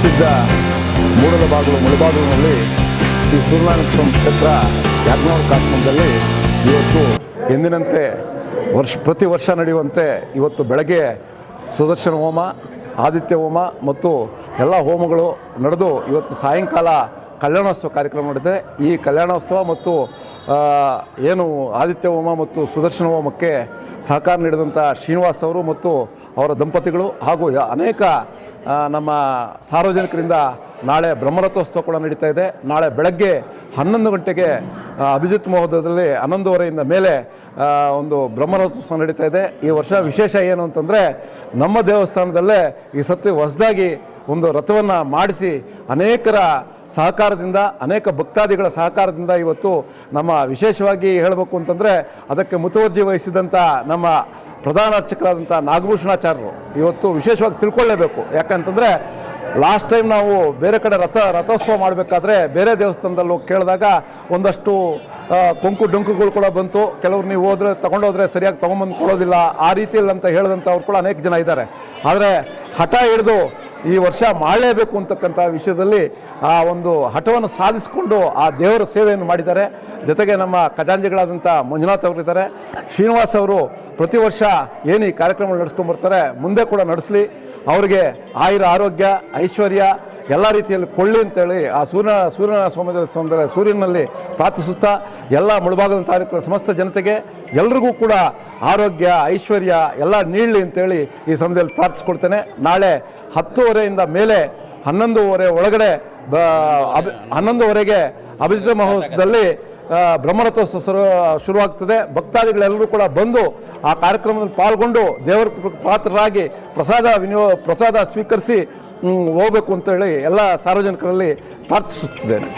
ಪ್ರಸಿದ್ಧ ಮೂಡದ ಬಾಗಿಲು ಮುಳಬಾಗಿಲಿನಲ್ಲಿ ಶ್ರೀ ಸೂರ್ಯನಾರಾಯಣ ಕ್ಷೇತ್ರ ಯಾಜ್ಞವರ ಕಾಶ್ಮೀರದಲ್ಲಿ ಇವತ್ತು ಎಂದಿನಂತೆ ವರ್ಷ, ಪ್ರತಿ ವರ್ಷ ನಡೆಯುವಂತೆ ಇವತ್ತು ಬೆಳಗ್ಗೆ ಸುದರ್ಶನ ಹೋಮ, ಆದಿತ್ಯ ಹೋಮ ಮತ್ತು ಎಲ್ಲ ಹೋಮಗಳು ನಡೆದು ಇವತ್ತು ಸಾಯಂಕಾಲ ಕಲ್ಯಾಣೋತ್ಸವ ಕಾರ್ಯಕ್ರಮ ನಡೆದಿದೆ. ಈ ಕಲ್ಯಾಣೋತ್ಸವ ಮತ್ತು ಏನು ಆದಿತ್ಯ ಹೋಮ ಮತ್ತು ಸುದರ್ಶನ ಹೋಮಕ್ಕೆ ಸಹಕಾರ ನೀಡಿದಂಥ ಶ್ರೀನಿವಾಸ್ ಅವರು ಮತ್ತು ಅವರ ದಂಪತಿಗಳು ಹಾಗೂ ಅನೇಕ ನಮ್ಮ ಸಾರ್ವಜನಿಕರಿಂದ ನಾಳೆ ಬ್ರಹ್ಮರಥೋತ್ಸವ ಕೂಡ ನಡೀತಾ ಇದೆ. ನಾಳೆ ಬೆಳಗ್ಗೆ ಹನ್ನೊಂದು ಗಂಟೆಗೆ ಅಭಿಜಿತ್ ಮಹೋದಯದಲ್ಲಿ ಹನ್ನೊಂದುವರೆಯಿಂದ ಮೇಲೆ ಒಂದು ಬ್ರಹ್ಮರಥೋತ್ಸವ ನಡೀತಾ ಇದೆ. ಈ ವರ್ಷ ವಿಶೇಷ ಏನು ಅಂತಂದರೆ, ನಮ್ಮ ದೇವಸ್ಥಾನದಲ್ಲೇ ಈ ಸತಿ ಹೊಸದಾಗಿ ಒಂದು ರಥವನ್ನು ಮಾಡಿಸಿ ಅನೇಕರ ಸಹಕಾರದಿಂದ, ಅನೇಕ ಭಕ್ತಾದಿಗಳ ಸಹಕಾರದಿಂದ ಇವತ್ತು ನಮ್ಮ ವಿಶೇಷವಾಗಿ ಹೇಳಬೇಕು ಅಂತಂದರೆ ಅದಕ್ಕೆ ಮುತುವರ್ಜಿ ವಹಿಸಿದಂಥ ನಮ್ಮ ಪ್ರಧಾನ ಅರ್ಚಕರಾದಂಥ ನಾಗಭೂಷಣಾಚಾರ್ಯರು ಇವತ್ತು ವಿಶೇಷವಾಗಿ ತಿಳ್ಕೊಳ್ಳೇಬೇಕು. ಯಾಕಂತಂದರೆ ಲಾಸ್ಟ್ ಟೈಮ್ ನಾವು ಬೇರೆ ಕಡೆ ರಥ, ರಥೋತ್ಸವ ಮಾಡಬೇಕಾದ್ರೆ ಬೇರೆ ದೇವಸ್ಥಾನದಲ್ಲಿ ಹೋಗಿ ಕೇಳಿದಾಗ ಒಂದಷ್ಟು ಕೊಂಕು ಡೊಂಕುಗಳು ಕೂಡ ಬಂತು. ಕೆಲವ್ರು ನೀವು ಹೋದರೆ, ತಗೊಂಡೋದ್ರೆ ಸರಿಯಾಗಿ ತೊಗೊಂಬಂದು ಕೊಡೋದಿಲ್ಲ. ಆ ರೀತಿಯಲ್ಲಿ ಅಂತ ಹೇಳಿದಂಥವ್ರು ಕೂಡ ಅನೇಕ ಜನ ಇದ್ದಾರೆ. ಆದರೆ ಹಠ ಹಿಡಿದು ಈ ವರ್ಷ ಮಾಡಲೇಬೇಕು ಅಂತಕ್ಕಂಥ ವಿಷಯದಲ್ಲಿ ಆ ಒಂದು ಹಠವನ್ನು ಸಾಧಿಸಿಕೊಂಡು ಆ ದೇವರ ಸೇವೆಯನ್ನು ಮಾಡಿದ್ದಾರೆ. ಜೊತೆಗೆ ನಮ್ಮ ಖಜಾಂಜಿಗಳಾದಂಥ ಮಂಜುನಾಥ್ ಅವರಿದ್ದಾರೆ ಶ್ರೀನಿವಾಸ್ ಅವರು ಪ್ರತಿ ವರ್ಷ ಏನು ಈ ಕಾರ್ಯಕ್ರಮಗಳು ನಡೆಸ್ಕೊಂಡು ಬರ್ತಾರೆ, ಮುಂದೆ ಕೂಡ ನಡೆಸಲಿ. ಅವರಿಗೆ ಆಯುರ ಆರೋಗ್ಯ, ಐಶ್ವರ್ಯ ಎಲ್ಲ ರೀತಿಯಲ್ಲಿ ಕೊಳ್ಳಿ ಅಂತೇಳಿ ಆ ಸೂರ್ಯ, ಸೂರ್ಯನ ಸೋಮದ ಸೌಂದರ್ಯ ಸೂರ್ಯನಲ್ಲಿ ಪ್ರಾರ್ಥಿಸುತ್ತಾ ಎಲ್ಲ ಮುಳುಭಾಗದ ತಾಲೂಕಿನ ಸಮಸ್ತ ಜನತೆಗೆ ಎಲ್ರಿಗೂ ಕೂಡ ಆರೋಗ್ಯ, ಐಶ್ವರ್ಯ, ಎಲ್ಲ ನೀಡಲಿ ಅಂತೇಳಿ ಈ ಸಮಯದಲ್ಲಿ ಪ್ರಾರ್ಥಿಸ್ಕೊಡ್ತೇನೆ. ನಾಳೆ ಹತ್ತುವರೆಯಿಂದ ಮೇಲೆ ಹನ್ನೊಂದುವರೆ ಒಳಗಡೆ ಬ, ಅಭಿ, ಹನ್ನೊಂದುವರೆಗೆ ಅಭಿಜಿತ ಮಹೋತ್ಸವದಲ್ಲಿ ಬ್ರಹ್ಮರಥೋತ್ಸವ ಶುರು, ಶುರುವಾಗ್ತದೆ. ಭಕ್ತಾದಿಗಳೆಲ್ಲರೂ ಕೂಡ ಬಂದು ಆ ಕಾರ್ಯಕ್ರಮದಲ್ಲಿ ಪಾಲ್ಗೊಂಡು ದೇವರ ಪಾತ್ರರಾಗಿ ಪ್ರಸಾದ ವಿನಿಯೋ, ಪ್ರಸಾದ ಸ್ವೀಕರಿಸಿ ಹೋಗ್ಬೇಕು ಅಂತೇಳಿ ಎಲ್ಲ ಸಾರ್ವಜನಿಕರಲ್ಲಿ ಪ್ರಾರ್ಥಿಸುತ್ತಿದ್ದೇನೆ.